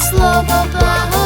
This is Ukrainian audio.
слово благо.